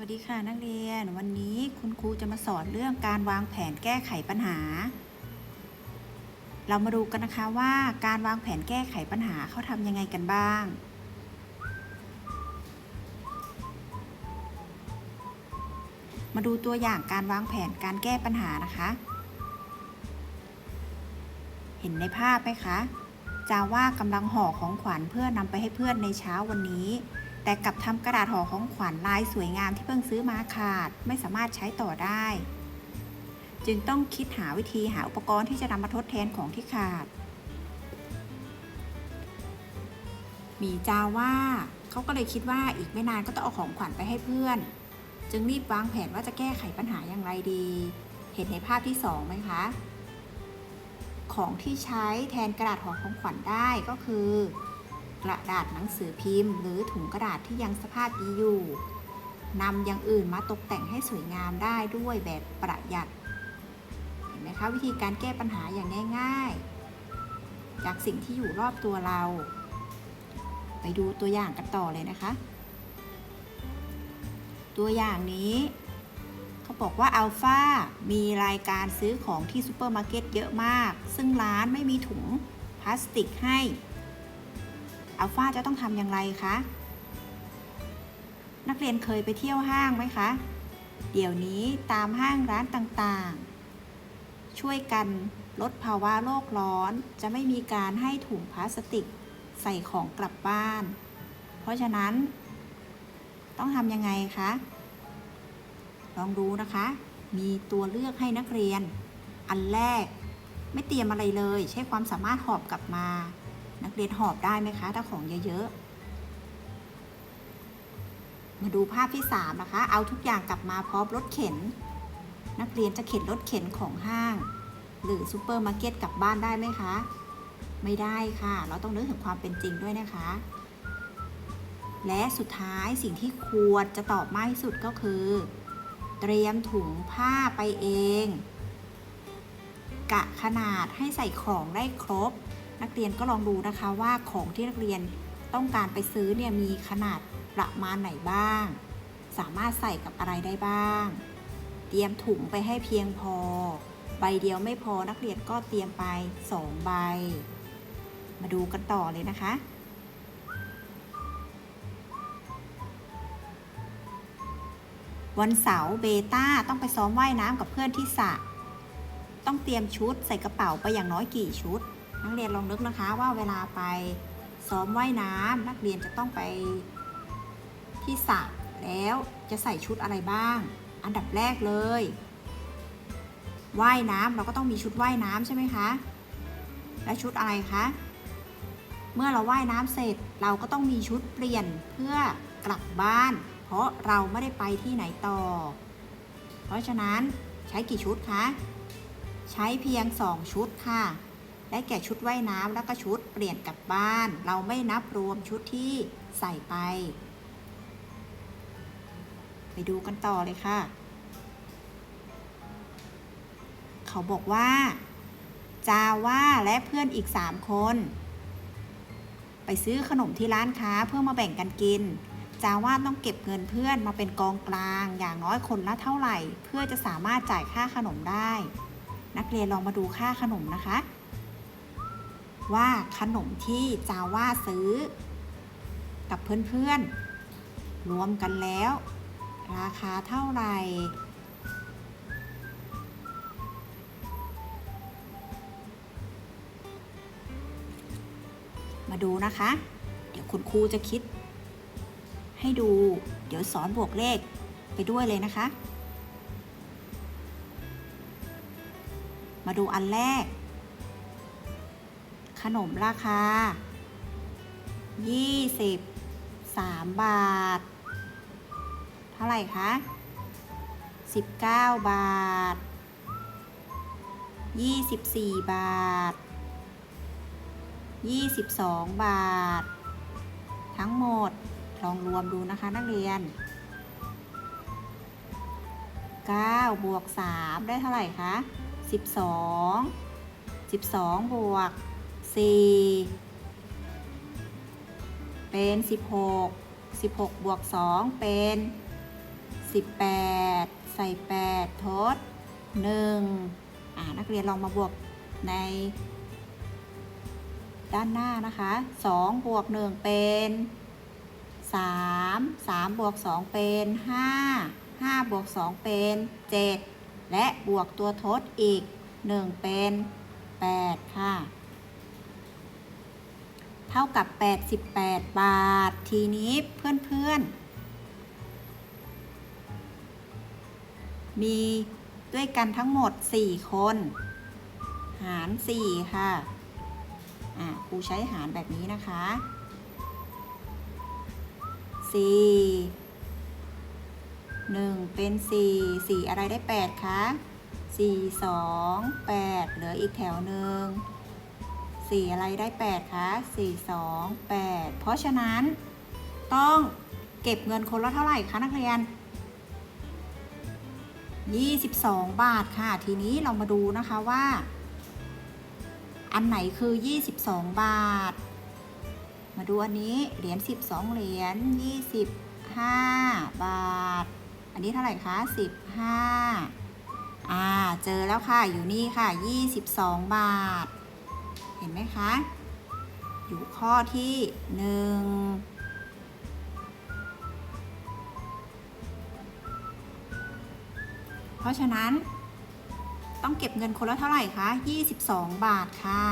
วัสดีค่ะนักเรียน วันนี้คุณครูจะมาสอนเรื่องการวางแผนแก้ไขปัญหา เรามาดูกันนะคะว่าการวางแผนแก้ไขปัญหาเขาทำยังไงกันบ้าง มาดูตัวอย่างการวางแผนการแก้ปัญหานะคะ เห็นในภาพไหมคะจาว่ากำลังห่อของขวัญเพื่อนำไปให้เพื่อนในเช้าวันนี้ แต่กลับทำกระดาษห่อของขวัญลายสวยงามที่เพิ่งซื้อมาขาด ไม่สามารถใช้ต่อได้ จึงต้องคิดหาวิธีหาอุปกรณ์ที่จะนำมาทดแทนของที่ขาด มีจาว่าเขาก็เลยคิดว่าอีกไม่นานก็ต้องเอาของขวัญไปให้เพื่อน จึงรีบวางแผนว่าจะแก้ไขปัญหาอย่างไรดี เห็นในภาพที่สองไหมคะ ของที่ใช้แทนกระดาษห่อของขวัญได้ก็คือ กระดาษหนังสือพิมพ์ หรือถุงกระดาษที่ยังสภาพดีอยู่นำอย่างอื่นมาตกแต่งให้สวยงามได้ด้วยแบบประหยัด เห็นไหมคะวิธีการแก้ปัญหาอย่างง่าย ๆ จากสิ่งที่อยู่รอบตัวเรา ไปดูตัวอย่างกันต่อเลยนะคะ ตัวอย่างนี้เขาบอกว่าอัลฟามีรายการซื้อของที่ซูเปอร์มาร์เก็ตเยอะมาก ซึ่งร้านไม่มีถุงพลาสติกให้ อัลฟาจะต้องทำอย่างไรคะ นักเรียนเคยไปเที่ยวห้างไหมคะ เดี๋ยวนี้ตามห้างร้านต่างๆ ช่วยกันลดภาวะโลกร้อน จะไม่มีการให้ถุงพลาสติกใส่ของกลับบ้าน เพราะฉะนั้น ต้องทำยังไงคะ ลองดูนะคะ มีตัวเลือกให้นักเรียน อันแรกไม่เตรียมอะไรเลย ใช้ความสามารถหอบกลับมา นักเรียนหอบได้ไหมคะ ถ้าของเยอะๆ มาดูภาพที่ 3 นะคะ เอาทุกอย่างกลับมาพร้อมรถเข็น นักเรียนจะเข็นรถเข็นของห้าง หรือซูเปอร์มาร์เก็ตกลับบ้านได้ไหมคะ ไม่ได้ค่ะ เราต้องนึกถึงความเป็นจริงด้วยนะคะ และสุดท้ายสิ่งที่ควรจะตอบมากที่สุดก็คือ เตรียมถุงผ้าไปเอง กะขนาดให้ใส่ของได้ครบ นักเรียนก็ลองดูนะคะว่าของที่นักเรียนต้องการไปซื้อเนี่ยมีขนาดประมาณไหนบ้าง สามารถใส่กับอะไรได้บ้าง เตรียมถุงไปให้เพียงพอ ใบเดียวไม่พอนักเรียนก็เตรียมไป 2 ใบ มาดูกันต่อเลยนะคะวันเสาร์เบต้าต้องไปซ้อมว่ายน้ำกับเพื่อนที่สระต้องเตรียมชุดใส่กระเป๋าไปอย่างน้อยกี่ชุด นักเรียนลองนึกนะคะว่าเวลาไปซ้อมว่ายน้ำนักเรียนจะต้องไปที่สระแล้วจะใส่ชุดอะไรบ้าง อันดับแรกเลยว่ายน้ำเราก็ต้องมีชุดว่ายน้ำใช่ไหมคะ และชุดอะไรคะ เมื่อเราว่ายน้ำเสร็จเราก็ต้องมีชุดเปลี่ยนเพื่อกลับบ้าน เพราะเราไม่ได้ไปที่ไหนต่อ เพราะฉะนั้นใช้กี่ชุดคะ ใช้เพียง 2 ชุดค่ะ ได้แก่ชุดว่ายน้ำแล้วก็ชุดเปลี่ยนกลับบ้าน เราไม่นับรวมชุดที่ใส่ไป ไปดูกันต่อเลยค่ะ เขาบอกว่า จาว่าและเพื่อนอีก 3 คน ไปซื้อขนมที่ร้านค้าเพื่อมาแบ่งกันกิน จาว่าต้องเก็บเงินเพื่อนมาเป็นกองกลาง อย่างน้อยคนละเท่าไหร่ เพื่อจะสามารถจ่ายค่าขนมได้ นักเรียนลองมาดูค่าขนมนะคะ ว่าขนมที่จาว่าซื้อ กับเพื่อนๆ รวมกันแล้ว ราคาเท่าไหร่มาดูนะคะ เดี๋ยวคุณครูจะคิด ให้ดู เดี๋ยวสอนบวกเลขไปด้วยเลยนะคะ มาดูอันแรก ขนมราคา 23 บาท เท่าไหร่คะ 19 บาท 24 บาท 22 บาท ทั้งหมด ลองรวมดูนะคะนักเรียน 9 บวก 3 ได้เท่าไหร่คะ 12 12 บวก 4เป็น16 16บวก2เป็น18ใส่8ทด1อ่านักเรียนลองมาบวกใน ด้านหน้านะคะ2บวก1เป็น3 3บวก2เป็น5 5บวก2เป็น7และบวกตัวทดอีก1เป็น8ค่ะ เท่ากับ 88 บาท ทีนี้เพื่อนๆ มีด้วยกันทั้งหมด 4 คน หาร 4 ค่ะ อ่าครูใช้หารแบบนี้นะคะ 4 1 เป็น 4 4 อะไรได้ 8 คะ 4 2 8 เหลืออีกแถวหนึ่ง 4 อะไรได้ 8คะ4 2 8 เพราะฉะนั้นต้องเก็บเงินคนละเท่าไหร่คะนักเรียน 22 บาทค่ะ ทีนี้เรามาดูนะคะว่า อันไหนคือ 22 บาท มาดูอันนี้เหรียญ12 เหรียญ25 บาท อันนี้เท่าไหร่คะ 15อ่า เจอแล้วค่ะ อยู่นี่ค่ะ 22 บาท เห็นไหมคะ อยู่ข้อที่หนึ่งเพราะฉะนั้นต้องเก็บเงินคนละเท่าไหร่คะ 22 บาทค่ะ